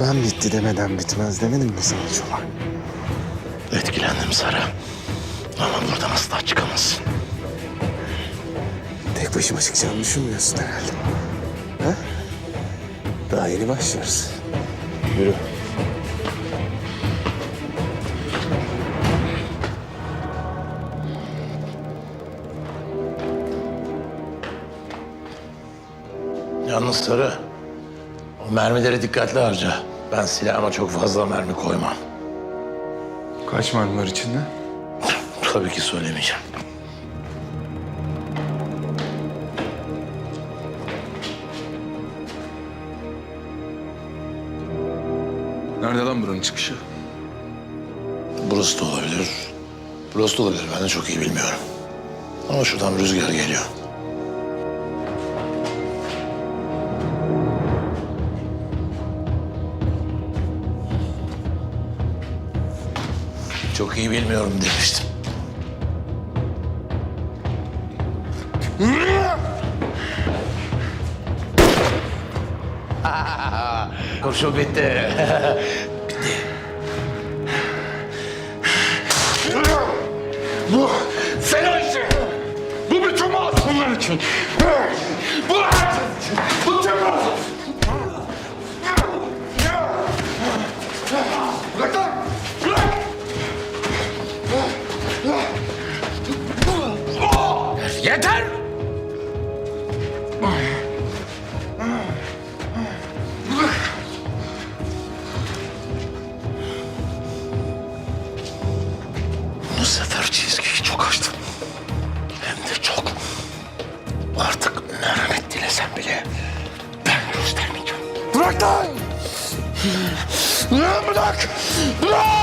Ben bitti demeden bitmez demedim mi sana Çolak? Etkilendim Sara. Ama buradan asla çıkamazsın. Tek başıma çıkacağımı düşünmüyorsun herhalde. Ha? Daha yeni başlıyoruz. Yürü. Yalnız Sarı, o mermileri dikkatli harca. Ben silahıma çok fazla mermi koymam. Kaç mermi var içinde? Tabii ki söylemeyeceğim. Nerede lan buranın çıkışı? Burası da olabilir. Burası da olabilir. Ben de çok iyi bilmiyorum. Ama şuradan rüzgar geliyor. Çok iyi bilmiyorum demiştim. Kurşun bitti. Bu senin için. Bu bütün masumlar için. Yeter! Bu sefer çizgiyi çok aştın. Hem de çok. Artık merhamet dilesem bile ben göstermeyeceğim. Bırak lan! Bırak! Bırak!